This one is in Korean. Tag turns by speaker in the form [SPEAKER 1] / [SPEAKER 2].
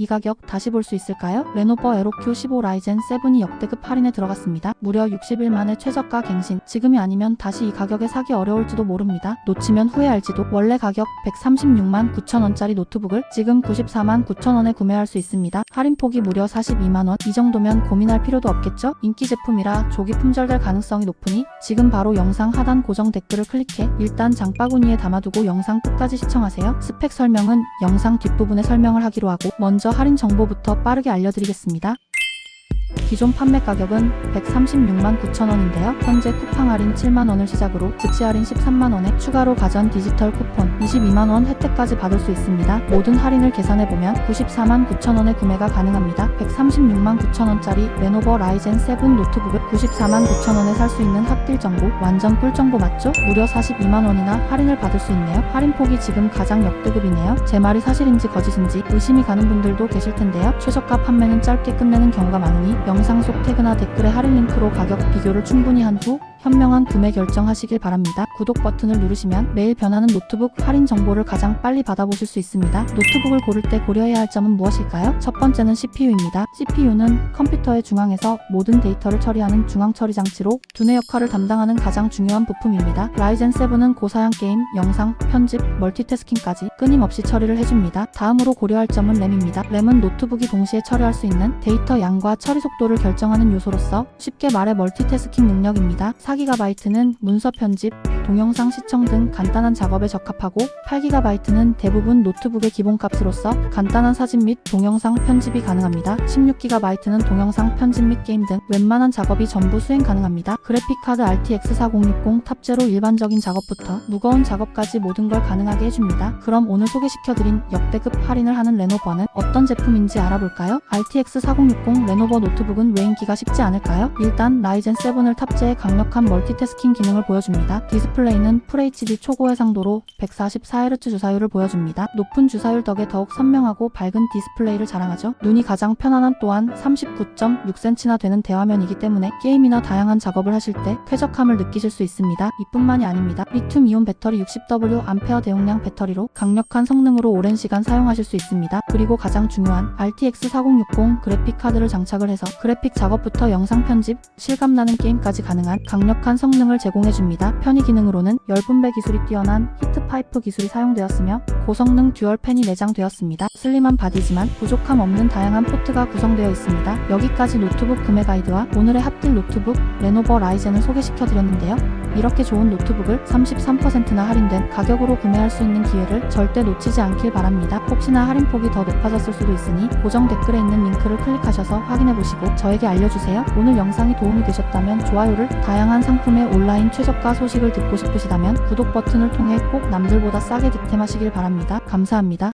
[SPEAKER 1] 이 가격 다시 볼 수 있을까요? 레노버 에로 Q15 라이젠 7이 역대급 할인에 들어갔습니다. 무려 60일 만에 최저가 갱신. 지금이 아니면 다시 이 가격에 사기 어려울지도 모릅니다. 놓치면 후회할지도. 원래 가격 136만 9천원짜리 노트북을 지금 94만 9천원에 구매할 수 있습니다. 할인폭이 무려 42만원. 이 정도면 고민할 필요도 없겠죠? 인기 제품이라 조기 품절될 가능성이 높으니 지금 바로 영상 하단 고정 댓글을 클릭해 일단 장바구니에 담아두고 영상 끝까지 시청하세요. 스펙 설명은 영상 뒷부분에 설명을 하기로 하고 먼저 할인 정보부터 빠르게 알려드리겠습니다. 기존 판매 가격은 136만 9천원인데요. 현재 쿠팡 할인 7만원을 시작으로 즉시 할인 13만원에 추가로 가전 디지털 쿠폰 22만원 혜택까지 받을 수 있습니다. 모든 할인을 계산해보면 94만 9천원에 구매가 가능합니다. 136만 9천원짜리 레노버 라이젠 7 노트북을 94만 9천원에 살 수 있는 핫딜 정보 완전 꿀 정보 맞죠? 무려 42만원이나 할인을 받을 수 있네요. 할인폭이 지금 가장 역대급이네요. 제 말이 사실인지 거짓인지 의심이 가는 분들도 계실 텐데요. 최저가 판매는 짧게 끝내는 경우가 많으니 영상 속 태그나 댓글에 할인 링크로 가격 비교를 충분히 한 후 현명한 구매 결정하시길 바랍니다. 구독 버튼을 누르시면 매일 변하는 노트북 할인 정보를 가장 빨리 받아보실 수 있습니다. 노트북을 고를 때 고려해야 할 점은 무엇일까요? 첫 번째는 CPU입니다. CPU는 컴퓨터의 중앙에서 모든 데이터를 처리하는 중앙 처리 장치로 두뇌 역할을 담당하는 가장 중요한 부품입니다. 라이젠 7은 고사양 게임, 영상, 편집, 멀티태스킹까지 끊임없이 처리를 해줍니다. 다음으로 고려할 점은 램입니다. 램은 노트북이 동시에 처리할 수 있는 데이터 양과 처리 속도를 결정하는 요소로서 쉽게 말해 멀티태스킹 능력입니다. 4GB는 문서 편집, 동영상 시청 등 간단한 작업에 적합하고 8GB는 대부분 노트북의 기본값으로서 간단한 사진 및 동영상 편집이 가능합니다. 16GB는 동영상 편집 및 게임 등 웬만한 작업이 전부 수행 가능합니다. 그래픽카드 RTX 4060 탑재로 일반적인 작업부터 무거운 작업까지 모든 걸 가능하게 해줍니다. 그럼 오늘 소개시켜드린 역대급 할인을 하는 레노버는 어떤 제품인지 알아볼까요? RTX 4060 레노버 노트북은 왜 인기가 쉽지 않을까요? 일단 라이젠 7을 탑재해 강력한 멀티태스킹 기능을 보여줍니다. 디스플레이 는 FHD 초고해상도로 144Hz 주사율을 보여줍니다. 높은 주사율 덕에 더욱 선명하고 밝은 디스플레이를 자랑하죠. 눈이 가장 편안한 또한 39.6cm나 되는 대화면이기 때문에 게임이나 다양한 작업을 하실 때 쾌적함을 느끼실 수 있습니다. 이뿐만이 아닙니다. 리튬 이온 배터리 60W 암페어 대용량 배터리로 강력한 성능으로 오랜 시간 사용하실 수 있습니다. 그리고 가장 중요한 RTX 4060 그래픽 카드를 장착을 해서 그래픽 작업부터 영상 편집, 실감나는 게임까지 가능한 강력한 성능을 제공해줍니다. 편의 기능으로는 열분배 기술이 뛰어난 히트파이프 기술이 사용되었으며 고성능 듀얼 팬이 내장되었습니다. 슬림한 바디지만 부족함 없는 다양한 포트가 구성되어 있습니다. 여기까지 노트북 구매 가이드와 오늘의 핫딜 노트북 레노버 라이젠을 소개시켜드렸는데요. 이렇게 좋은 노트북을 33%나 할인된 가격으로 구매할 수 있는 기회를 절대 놓치지 않길 바랍니다. 혹시나 할인폭이 더 높아졌을 수도 있으니 고정 댓글에 있는 링크를 클릭하셔서 확인해보시고 저에게 알려주세요. 오늘 영상이 도움이 되셨다면 좋아요를 다양한 상품의 온라인 최저가 소식을 듣고 싶으시다면 구독 버튼을 통해 꼭 남들보다 싸게 득템하시길 바랍니다. 감사합니다.